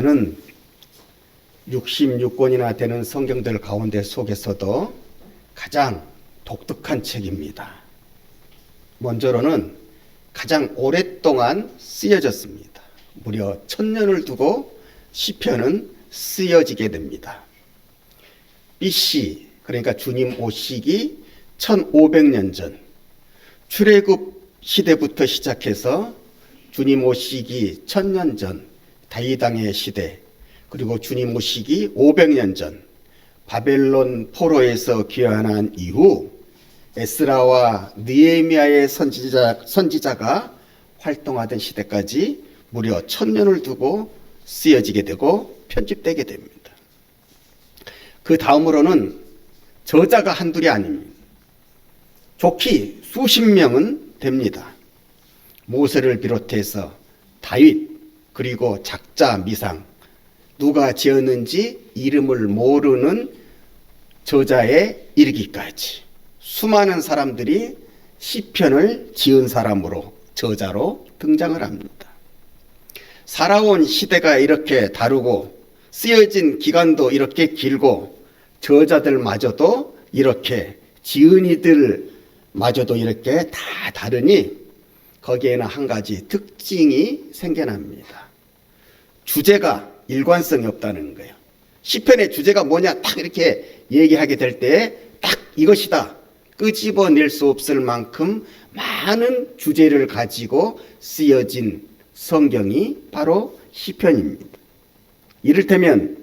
시편은 66권이나 되는 성경들 가운데 속에서도 가장 독특한 책입니다. 먼저로는 가장 오랫동안 쓰여졌습니다. 무려 천년을 두고 시편은 쓰여지게 됩니다. BC 그러니까 주님 오시기 1500년 전 출애굽 시대부터 시작해서 주님 오시기 천년 전 다이당의 시대 그리고 주님 오시기 500년 전 바벨론 포로에서 귀환한 이후 에스라와 느헤미야의 선지자, 선지자가 활동하던 시대까지 무려 천년을 두고 쓰여지게 되고 편집되게 됩니다. 그 다음으로는 저자가 한둘이 아닙니다. 좋기 수십 명은 됩니다. 모세를 비롯해서 다윗 그리고 작자 미상 누가 지었는지 이름을 모르는 저자에 이르기까지 수많은 사람들이 시편을 지은 사람으로 저자로 등장을 합니다. 살아온 시대가 이렇게 다르고 쓰여진 기간도 이렇게 길고 저자들마저도 이렇게 지은 이들마저도 이렇게 다 다르니 거기에는 한 가지 특징이 생겨납니다. 주제가 일관성이 없다는 거예요. 시편의 주제가 뭐냐 딱 이렇게 얘기하게 될 때 딱 이것이다. 끄집어낼 수 없을 만큼 많은 주제를 가지고 쓰여진 성경이 바로 시편입니다. 이를테면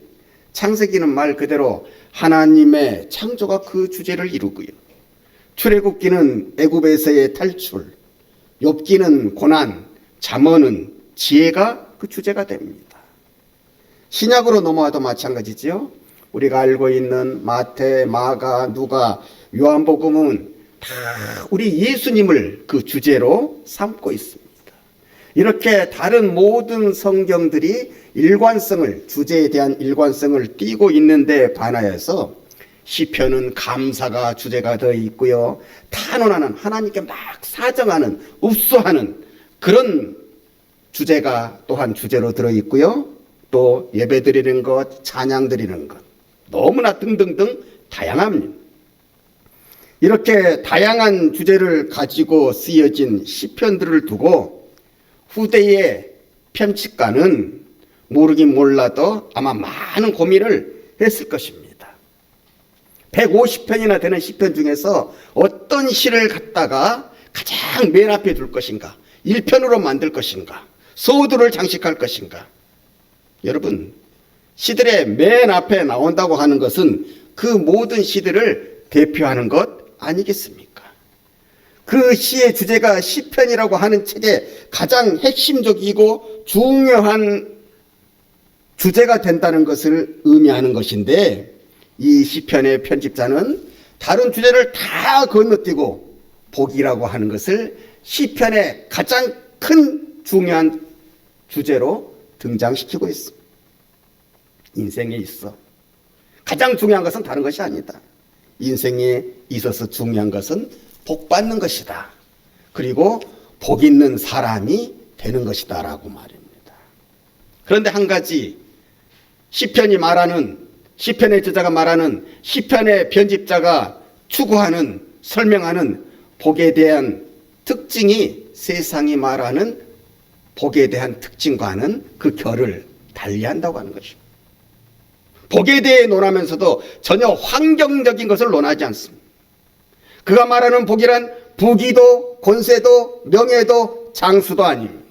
창세기는 말 그대로 하나님의 창조가 그 주제를 이루고요. 출애굽기는 애굽에서의 탈출, 욥기는 고난, 잠언은 지혜가 그 주제가 됩니다. 신약으로 넘어와도 마찬가지지요. 우리가 알고 있는 마태, 마가, 누가, 요한복음은 다 우리 예수님을 그 주제로 삼고 있습니다. 이렇게 다른 모든 성경들이 일관성을 주제에 대한 일관성을 띠고 있는데 반하여서 시편은 감사가 주제가 되어 있고요. 탄원하는 하나님께 막 사정하는 읍수하는 그런 주제가 또한 주제로 들어 있고요. 또 예배 드리는 것, 찬양 드리는 것 너무나 등등등 다양합니다. 이렇게 다양한 주제를 가지고 쓰여진 시편들을 두고 후대의 편집가는 모르긴 몰라도 아마 많은 고민을 했을 것입니다. 150편이나 되는 시편 중에서 어떤 시를 갖다가 가장 맨 앞에 둘 것인가? 1편으로 만들 것인가? 소두를 장식할 것인가? 여러분, 시들의 맨 앞에 나온다고 하는 것은 그 모든 시들을 대표하는 것 아니겠습니까? 그 시의 주제가 시편이라고 하는 책의 가장 핵심적이고 중요한 주제가 된다는 것을 의미하는 것인데 이 시편의 편집자는 다른 주제를 다 건너뛰고 복이라고 하는 것을 시편의 가장 큰 중요한 주제로 등장시키고 있습니다. 인생에 있어. 가장 중요한 것은 다른 것이 아니다. 인생에 있어서 중요한 것은 복 받는 것이다. 그리고 복 있는 사람이 되는 것이다. 라고 말입니다. 그런데 한 가지, 시편이 말하는, 시편의 저자가 말하는, 시편의 편집자가 추구하는, 설명하는 복에 대한 특징이 세상이 말하는 복에 대한 특징과는 그 결을 달리한다고 하는 것입니다. 복에 대해 논하면서도 전혀 환경적인 것을 논하지 않습니다. 그가 말하는 복이란 부귀도 권세도 명예도 장수도 아닙니다.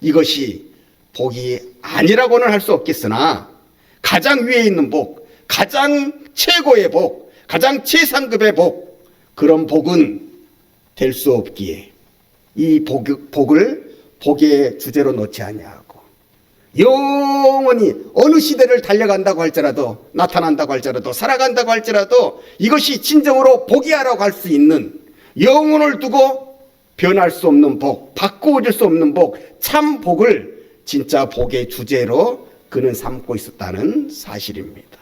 이것이 복이 아니라고는 할 수 없겠으나 가장 위에 있는 복, 가장 최고의 복, 가장 최상급의 복, 그런 복은 될 수 없기에 이 복, 복을 복의 주제로 놓지 아니하고 영원히 어느 시대를 달려간다고 할지라도 나타난다고 할지라도 살아간다고 할지라도 이것이 진정으로 복이야라고 할 수 있는 영혼을 두고 변할 수 없는 복, 바꾸어질 수 없는 복, 참 복을 진짜 복의 주제로 그는 삼고 있었다는 사실입니다.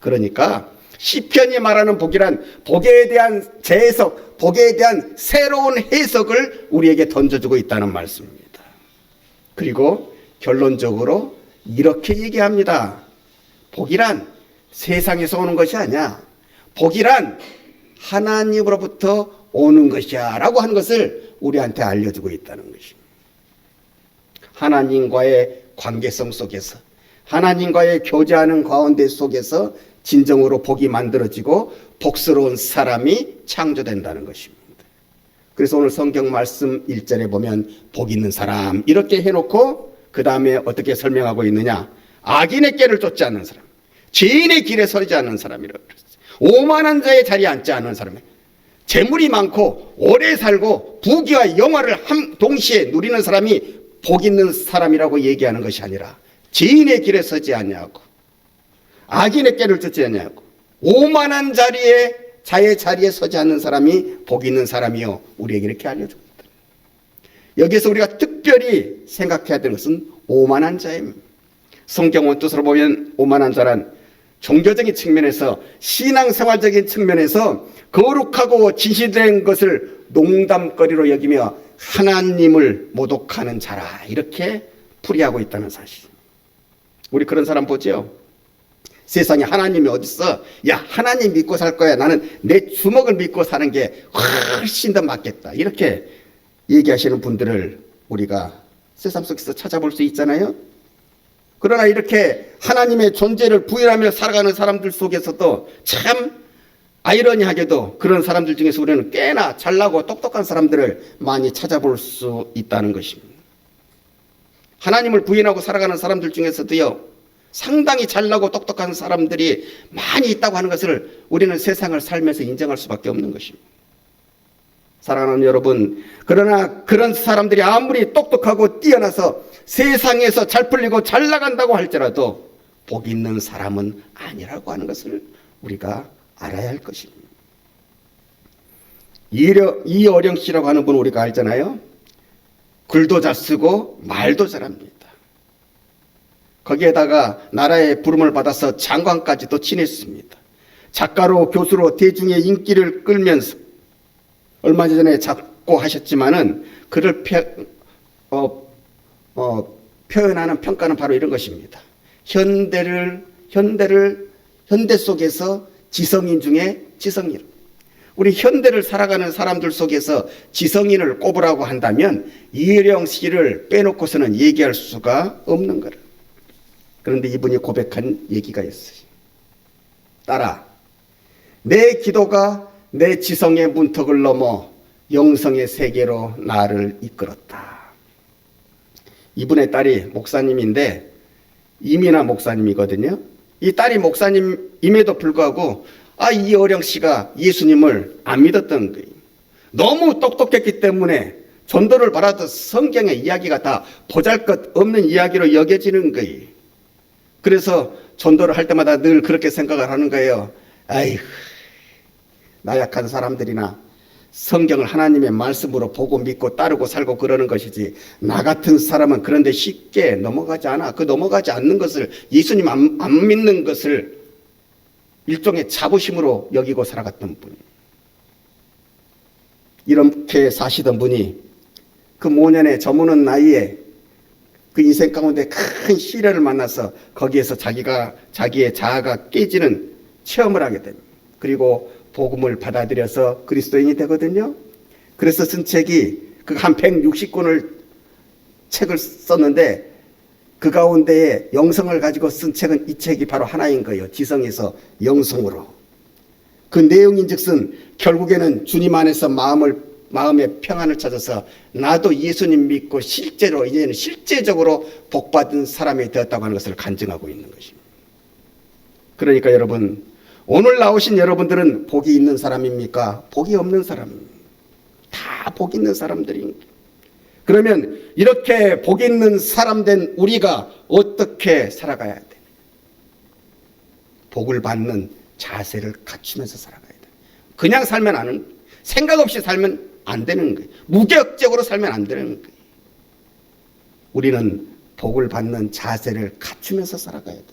그러니까 시편이 말하는 복이란 복에 대한 재해석, 복에 대한 새로운 해석을 우리에게 던져주고 있다는 말씀입니다. 그리고 결론적으로 이렇게 얘기합니다. 복이란 세상에서 오는 것이 아니야. 복이란 하나님으로부터 오는 것이야. 라고 하는 것을 우리한테 알려주고 있다는 것입니다. 하나님과의 관계성 속에서, 하나님과의 교제하는 가운데 속에서 진정으로 복이 만들어지고 복스러운 사람이 창조된다는 것입니다. 그래서 오늘 성경 말씀 1절에 보면 복 있는 사람 이렇게 해놓고 그 다음에 어떻게 설명하고 있느냐? 악인의 깨를 쫓지 않는 사람 죄인의 길에 서지 않는 사람이라고 오만한 자의 자리에 앉지 않는 사람 재물이 많고 오래 살고 부귀와 영화를 한 동시에 누리는 사람이 복 있는 사람이라고 얘기하는 것이 아니라 죄인의 길에 서지 않냐고 악인의 깨를 쫓지 않냐고 오만한 자리에 자의 자리에 서지 않는 사람이 복 있는 사람이요 우리에게 이렇게 알려줍니다. 여기서 우리가 특별히 생각해야 되는 것은 오만한 자입니다. 성경 원뜻으로 보면 오만한 자란 종교적인 측면에서 신앙생활적인 측면에서 거룩하고 진실된 것을 농담거리로 여기며 하나님을 모독하는 자라 이렇게 풀이하고 있다는 사실. 우리 그런 사람 보죠. 세상에 하나님이 어딨어? 야, 하나님 믿고 살 거야. 나는 내 주먹을 믿고 사는 게 훨씬 더 맞겠다. 이렇게 얘기하시는 분들을 우리가 세상 속에서 찾아볼 수 있잖아요. 그러나 이렇게 하나님의 존재를 부인하며 살아가는 사람들 속에서도 참 아이러니하게도 그런 사람들 중에서 우리는 꽤나 잘나고 똑똑한 사람들을 많이 찾아볼 수 있다는 것입니다. 하나님을 부인하고 살아가는 사람들 중에서도요, 상당히 잘나고 똑똑한 사람들이 많이 있다고 하는 것을 우리는 세상을 살면서 인정할 수밖에 없는 것입니다. 사랑하는 여러분, 그러나 그런 사람들이 아무리 똑똑하고 뛰어나서 세상에서 잘 풀리고 잘 나간다고 할지라도 복 있는 사람은 아니라고 하는 것을 우리가 알아야 할 것입니다. 이어령 씨라고 하는 분 우리가 알잖아요. 글도 잘 쓰고 말도 잘합니다. 거기에다가 나라의 부름을 받아서 장관까지도 지냈습니다. 작가로 교수로 대중의 인기를 끌면서 얼마 전에 작고 하셨지만은 그를 표, 어, 어, 표현하는 평가는 바로 이런 것입니다. 현대를 현대를 현대 속에서 지성인 중에 지성인. 우리 현대를 살아가는 사람들 속에서 지성인을 꼽으라고 한다면 이혜령 씨를 빼놓고서는 얘기할 수가 없는 거라. 그런데 이분이 고백한 얘기가 있어요. 따라, 내 기도가 내 지성의 문턱을 넘어 영성의 세계로 나를 이끌었다. 이분의 딸이 목사님인데 이민아 목사님이거든요. 이 딸이 목사님임에도 불구하고 아, 이어령 씨가 예수님을 안 믿었던 거예요. 너무 똑똑했기 때문에 전도를 받아도 성경의 이야기가 다 보잘 것 없는 이야기로 여겨지는 거예요. 그래서 전도를 할 때마다 늘 그렇게 생각을 하는 거예요. 아이고, 나약한 사람들이나 성경을 하나님의 말씀으로 보고 믿고 따르고 살고 그러는 것이지 나 같은 사람은 그런데 쉽게 넘어가지 않아. 그 넘어가지 않는 것을 예수님 안, 안 믿는 것을 일종의 자부심으로 여기고 살아갔던 분. 이렇게 사시던 분이 그 모년에 저무는 나이에 그 인생 가운데 큰 시련을 만나서 거기에서 자기가 자기의 자아가 깨지는 체험을 하게 됩니다. 그리고 복음을 받아들여서 그리스도인이 되거든요. 그래서 쓴 책이 그 한 160권을 책을 썼는데 그 가운데에 영성을 가지고 쓴 책은 이 책이 바로 하나인 거예요. 지성에서 영성으로. 그 내용인즉슨 결국에는 주님 안에서 마음을 마음의 평안을 찾아서 나도 예수님 믿고 실제로 이제는 실제적으로 복받은 사람이 되었다고 하는 것을 간증하고 있는 것입니다. 그러니까 여러분 오늘 나오신 여러분들은 복이 있는 사람입니까? 복이 없는 사람입니다. 다 복 있는 사람들입니다. 그러면 이렇게 복 있는 사람 된 우리가 어떻게 살아가야 돼? 복을 받는 자세를 갖추면서 살아가야 돼. 그냥 살면 안, 생각 없이 살면 안 되는 거예요. 무격적으로 살면 안 되는 거예요. 우리는 복을 받는 자세를 갖추면서 살아가야 돼.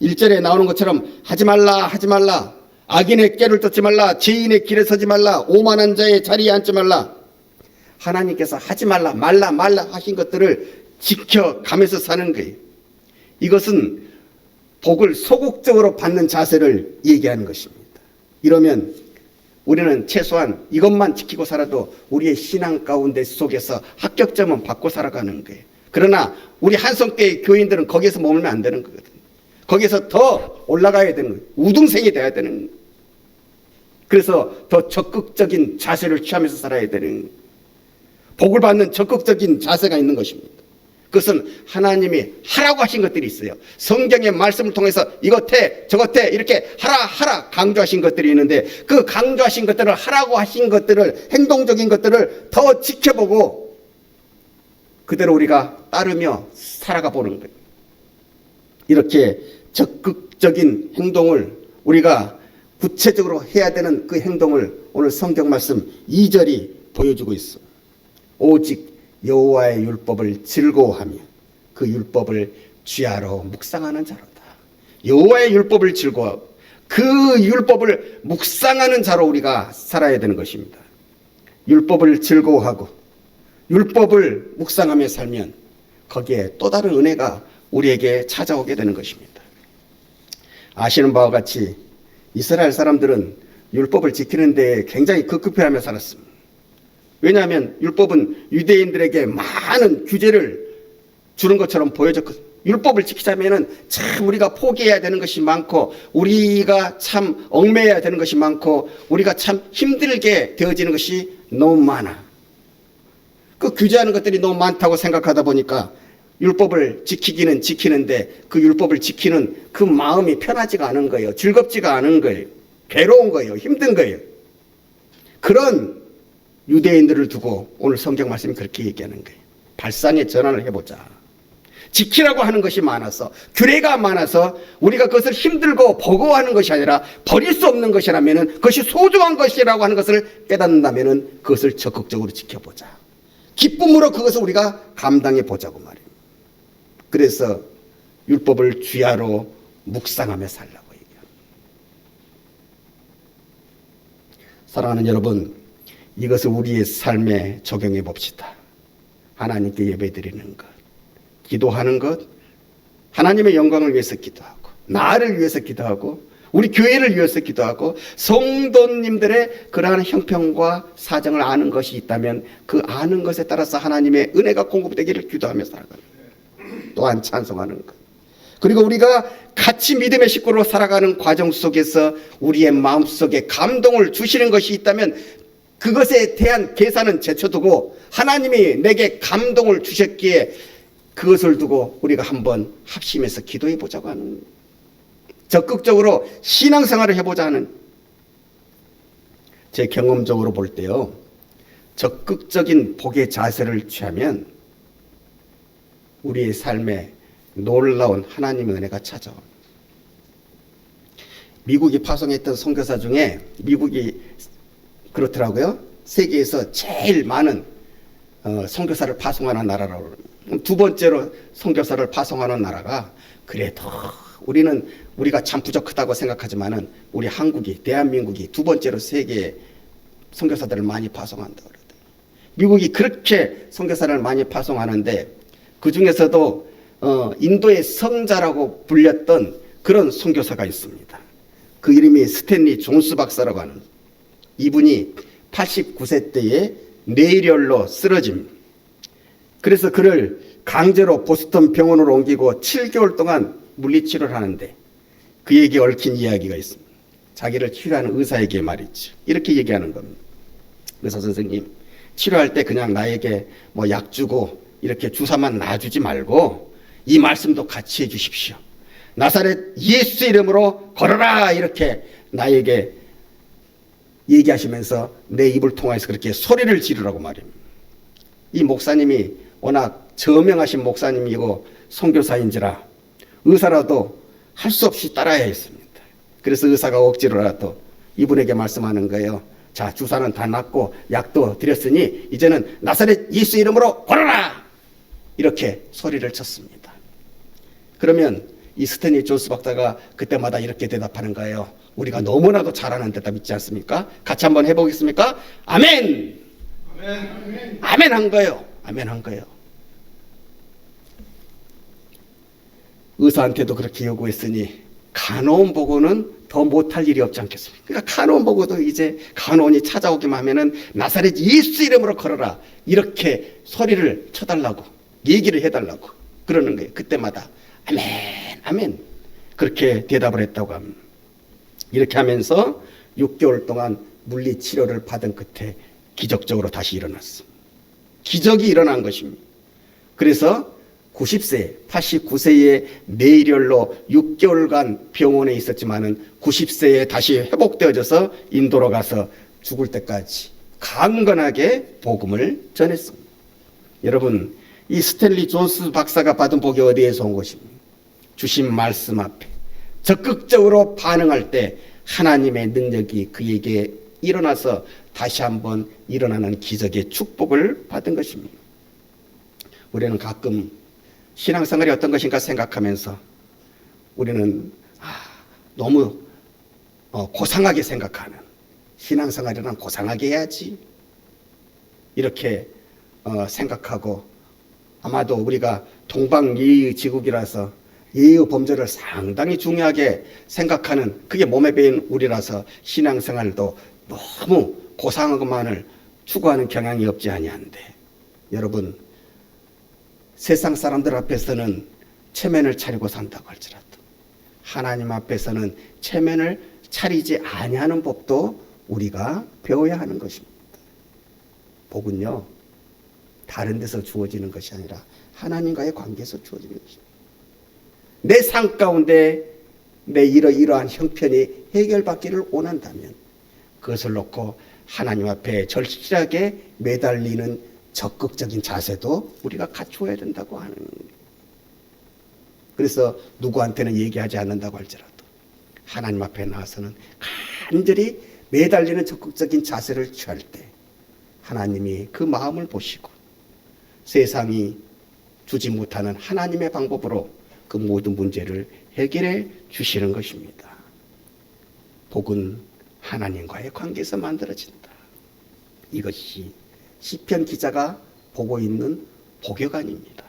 1절에 나오는 것처럼 하지 말라 하지 말라 악인의 깨를 쫓지 말라 죄인의 길에 서지 말라 오만한 자의 자리에 앉지 말라 하나님께서 하지 말라 말라 말라 하신 것들을 지켜가면서 사는 거예요. 이것은 복을 소극적으로 받는 자세를 얘기하는 것입니다. 이러면 우리는 최소한 이것만 지키고 살아도 우리의 신앙 가운데 속에서 합격점은 받고 살아가는 거예요. 그러나 우리 한성교회 교인들은 거기에서 머물면 안 되는 거거든요. 거기에서 더 올라가야 되는 거예요. 우등생이 돼야 되는 거예요. 그래서 더 적극적인 자세를 취하면서 살아야 되는 거예요. 복을 받는 적극적인 자세가 있는 것입니다. 그것은 하나님이 하라고 하신 것들이 있어요. 성경의 말씀을 통해서 이것 해, 저것 해, 이렇게 하라, 하라 강조하신 것들이 있는데 그 강조하신 것들을 하라고 하신 것들을, 행동적인 것들을 더 지켜보고 그대로 우리가 따르며 살아가 보는 거예요. 이렇게 적극적인 행동을 우리가 구체적으로 해야 되는 그 행동을 오늘 성경 말씀 2절이 보여주고 있어. 오직 여호와의 율법을 즐거워하며 그 율법을 쥐하러 묵상하는 자로다. 여호와의 율법을 즐거워하고 그 율법을 묵상하는 자로 우리가 살아야 되는 것입니다. 율법을 즐거워하고 율법을 묵상하며 살면 거기에 또 다른 은혜가 우리에게 찾아오게 되는 것입니다. 아시는 바와 같이 이스라엘 사람들은 율법을 지키는 데 굉장히 급급해하며 살았습니다. 왜냐하면 율법은 유대인들에게 많은 규제를 주는 것처럼 보여졌거든요. 율법을 지키자면은 참 우리가 포기해야 되는 것이 많고 우리가 참 얽매여야 되는 것이 많고 우리가 참 힘들게 되어지는 것이 너무 많아. 그 규제하는 것들이 너무 많다고 생각하다 보니까 율법을 지키기는 지키는데 그 율법을 지키는 그 마음이 편하지가 않은 거예요. 즐겁지가 않은 거예요. 괴로운 거예요. 힘든 거예요. 그런 유대인들을 두고 오늘 성경 말씀이 그렇게 얘기하는 거예요. 발상의 전환을 해보자. 지키라고 하는 것이 많아서 규례가 많아서 우리가 그것을 힘들고 버거워하는 것이 아니라 버릴 수 없는 것이라면은 그것이 소중한 것이라고 하는 것을 깨닫는다면은 그것을 적극적으로 지켜보자. 기쁨으로 그것을 우리가 감당해 보자고 말이에요. 그래서 율법을 쥐하로 묵상하며 살라고 얘기합니다. 사랑하는 여러분, 이것을 우리의 삶에 적용해 봅시다. 하나님께 예배 드리는 것, 기도하는 것, 하나님의 영광을 위해서 기도하고, 나를 위해서 기도하고, 우리 교회를 위해서 기도하고, 성도님들의 그러한 형편과 사정을 아는 것이 있다면 그 아는 것에 따라서 하나님의 은혜가 공급되기를 기도하며 살아가는 것. 또한 찬송하는 것. 그리고 우리가 같이 믿음의 식구로 살아가는 과정 속에서 우리의 마음속에 감동을 주시는 것이 있다면 그것에 대한 계산은 제쳐두고 하나님이 내게 감동을 주셨기에 그것을 두고 우리가 한번 합심해서 기도해 보자고 하는 적극적으로 신앙생활을 해보자 하는 제 경험적으로 볼 때요 적극적인 복의 자세를 취하면 우리의 삶에 놀라운 하나님의 은혜가 찾아옵니다. 미국이 파송했던 선교사 중에 미국이 그렇더라고요. 세계에서 제일 많은 어, 선교사를 파송하는 나라라고 그러면 두 번째로 선교사를 파송하는 나라가 그래도 우리는 우리가 참 부족하다고 생각하지만은 우리 한국이 대한민국이 두 번째로 세계에 선교사들을 많이 파송한다 그러대. 미국이 그렇게 선교사를 많이 파송하는데 그 중에서도 어, 인도의 성자라고 불렸던 그런 선교사가 있습니다. 그 이름이 스탠리 존스 박사라고 하는 이분이 89세 때에 뇌혈로 쓰러짐. 그래서 그를 강제로 보스턴 병원으로 옮기고 7개월 동안 물리치료를 하는데 그에게 얽힌 이야기가 있습니다. 자기를 치료하는 의사에게 말이죠. 이렇게 얘기하는 겁니다. 의사 선생님, 치료할 때 그냥 나에게 뭐 약 주고 이렇게 주사만 놔주지 말고 이 말씀도 같이 해 주십시오. 나사렛 예수 이름으로 걸어라 이렇게 나에게 얘기하시면서 내 입을 통해서 그렇게 소리를 지르라고 말입니다. 이 목사님이 워낙 저명하신 목사님이고 선교사인지라 의사라도 할 수 없이 따라야 했습니다. 그래서 의사가 억지로라도 이분에게 말씀하는 거예요. 자, 주사는 다 놨고 약도 드렸으니 이제는 나사렛 예수 이름으로 걸어라! 이렇게 소리를 쳤습니다. 그러면 이 스탠리 존스 박사가 그때마다 이렇게 대답하는 거예요. 우리가 너무나도 잘하는 대답 있지 않습니까? 같이 한번 해보겠습니까? 아멘! 아멘 한 거예요. 아멘 한 거예요. 의사한테도 그렇게 요구했으니 간호원 보고는 더 못할 일이 없지 않겠습니까? 그러니까 간호원 보고도 이제 간호원이 찾아오기만 하면은 나사렛 예수 이름으로 걸어라 이렇게 소리를 쳐달라고 얘기를 해달라고 그러는 거예요. 그때마다 아멘 아멘 그렇게 대답을 했다고 합니다. 이렇게 하면서 6개월 동안 물리 치료를 받은 끝에 기적적으로 다시 일어났어. 기적이 일어난 것입니다. 그래서 90세, 89세의 뇌일혈로 6개월간 병원에 있었지만은 90세에 다시 회복되어져서 인도로 가서 죽을 때까지 강건하게 복음을 전했습니다. 여러분, 이 스탠리 존스 박사가 받은 복이 어디에서 온 것입니까? 주신 말씀 앞에 적극적으로 반응할 때 하나님의 능력이 그에게 일어나서 다시 한번 일어나는 기적의 축복을 받은 것입니다. 우리는 가끔 신앙생활이 어떤 것인가 생각하면서 우리는 아, 너무 어, 고상하게 생각하는 신앙생활이란 고상하게 해야지 이렇게 어, 생각하고 아마도 우리가 동방예의 지국이라서 예의 범죄를 상당히 중요하게 생각하는 그게 몸에 배인 우리라서 신앙생활도 너무 고상한 것만을 추구하는 경향이 없지 아니한데 여러분 세상 사람들 앞에서는 체면을 차리고 산다고 할지라도 하나님 앞에서는 체면을 차리지 아니하는 법도 우리가 배워야 하는 것입니다. 복은요 다른 데서 주어지는 것이 아니라 하나님과의 관계에서 주어지는 것입니다. 내 삶 가운데 내 이러이러한 형편이 해결받기를 원한다면 그것을 놓고 하나님 앞에 절실하게 매달리는 적극적인 자세도 우리가 갖추어야 된다고 하는 거예요. 그래서 누구한테는 얘기하지 않는다고 할지라도 하나님 앞에 나와서는 간절히 매달리는 적극적인 자세를 취할 때 하나님이 그 마음을 보시고 세상이 주지 못하는 하나님의 방법으로 그 모든 문제를 해결해 주시는 것입니다. 복은 하나님과의 관계에서 만들어진다. 이것이 시편 기자가 보고 있는 복여관입니다.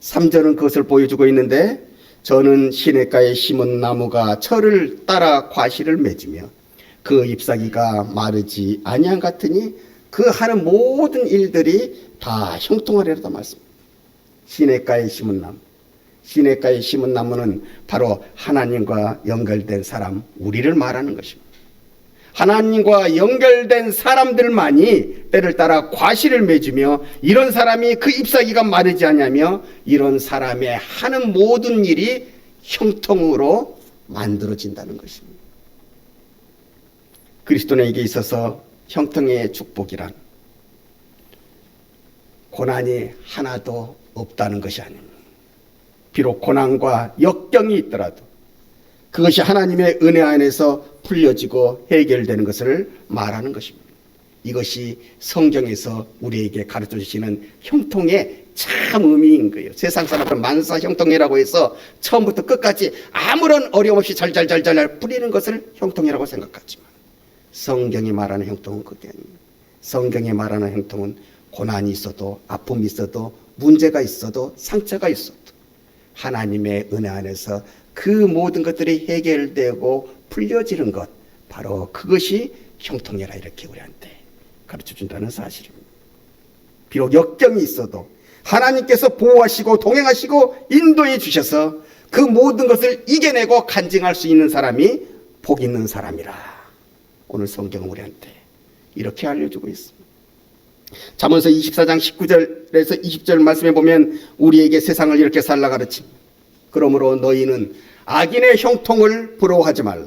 3절은 그것을 보여주고 있는데 저는 시냇가에 심은 나무가 철을 따라 과실을 맺으며 그 잎사귀가 마르지 아니한 같으니 그 하는 모든 일들이 다 형통하리라다 말씀입니다. 시냇가에 심은 나무. 시냇가에 심은 나무는 바로 하나님과 연결된 사람, 우리를 말하는 것입니다. 하나님과 연결된 사람들만이 때를 따라 과실을 맺으며 이런 사람이 그 잎사귀가 마르지 않냐며 이런 사람의 하는 모든 일이 형통으로 만들어진다는 것입니다. 그리스도인에게 있어서 형통의 축복이란 고난이 하나도 없다는 것이 아닙니다. 비록 고난과 역경이 있더라도 그것이 하나님의 은혜 안에서 풀려지고 해결되는 것을 말하는 것입니다. 이것이 성경에서 우리에게 가르쳐 주시는 형통의 참 의미인 거예요. 세상 사람들은 만사 형통이라고 해서 처음부터 끝까지 아무런 어려움 없이 잘잘잘잘 뿌리는 것을 형통이라고 생각하지만 성경이 말하는 형통은 그게 아닙니다. 성경이 말하는 형통은 고난이 있어도 아픔이 있어도 문제가 있어도 상처가 있어도 하나님의 은혜 안에서 그 모든 것들이 해결되고 풀려지는 것 바로 그것이 형통이라 이렇게 우리한테 가르쳐 준다는 사실입니다. 비록 역경이 있어도 하나님께서 보호하시고 동행하시고 인도해 주셔서 그 모든 것을 이겨내고 간증할 수 있는 사람이 복 있는 사람이라. 오늘 성경은 우리한테 이렇게 알려주고 있습니다. 잠언서 24장 19절에서 20절 말씀에 보면 우리에게 세상을 이렇게 살라 가르칩니다. 그러므로 너희는 악인의 형통을 부러워하지 말라.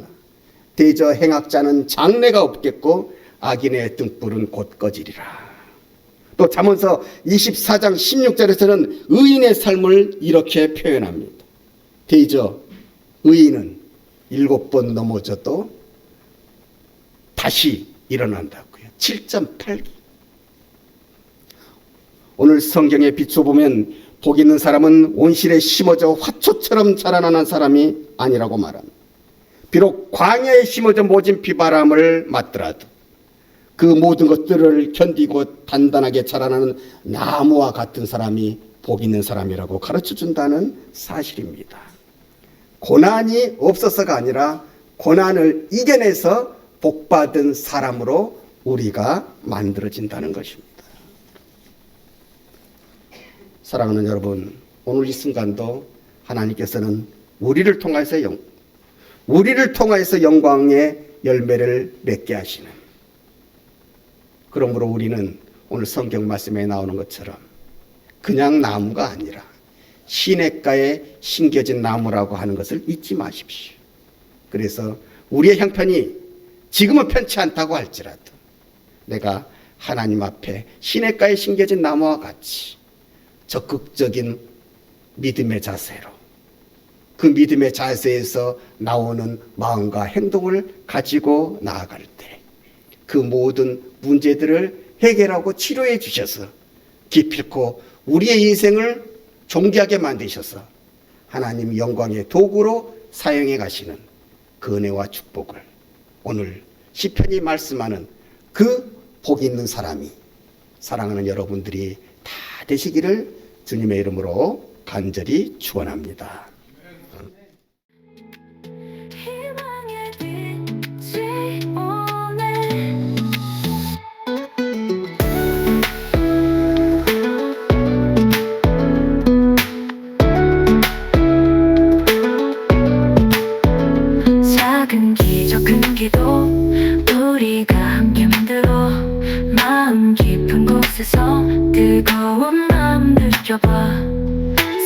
대저 행악자는 장래가 없겠고 악인의 등불은 곧 꺼지리라. 또 잠언서 24장 16절에서는 의인의 삶을 이렇게 표현합니다. 대저 의인은 일곱 번 넘어져도 다시 일어난다고요. 7.8기. 오늘 성경에 비춰보면 복 있는 사람은 온실에 심어져 화초처럼 자라나는 사람이 아니라고 말합니다. 비록 광야에 심어져 모진 비바람을 맞더라도 그 모든 것들을 견디고 단단하게 자라나는 나무와 같은 사람이 복 있는 사람이라고 가르쳐 준다는 사실입니다. 고난이 없어서가 아니라 고난을 이겨내서 복받은 사람으로 우리가 만들어진다는 것입니다. 사랑하는 여러분, 오늘 이 순간도 하나님께서는 우리를 통해서 영, 우리를 통하여서 영광의 열매를 맺게 하시는. 그러므로 우리는 오늘 성경 말씀에 나오는 것처럼 그냥 나무가 아니라 시냇가에 심겨진 나무라고 하는 것을 잊지 마십시오. 그래서 우리의 형편이 지금은 편치 않다고 할지라도 내가 하나님 앞에 시냇가에 심겨진 나무와 같이 적극적인 믿음의 자세로 그 믿음의 자세에서 나오는 마음과 행동을 가지고 나아갈 때 그 모든 문제들을 해결하고 치료해 주셔서 기필코 우리의 인생을 존귀하게 만드셔서 하나님 영광의 도구로 사용해 가시는 그 은혜와 축복을 오늘 시편이 말씀하는 그 복 있는 사람이 사랑하는 여러분들이 다 되시기를 주님의 이름으로 간절히 축원합니다. 뜨거운 느껴봐.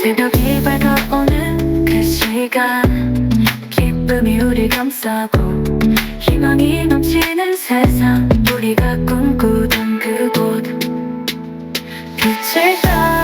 새벽이 밝아오는 그 시간. 기쁨이 우리 감싸고 희망이 넘치는 세상. 우리가 꿈꾸던 그곳. 빛을 따라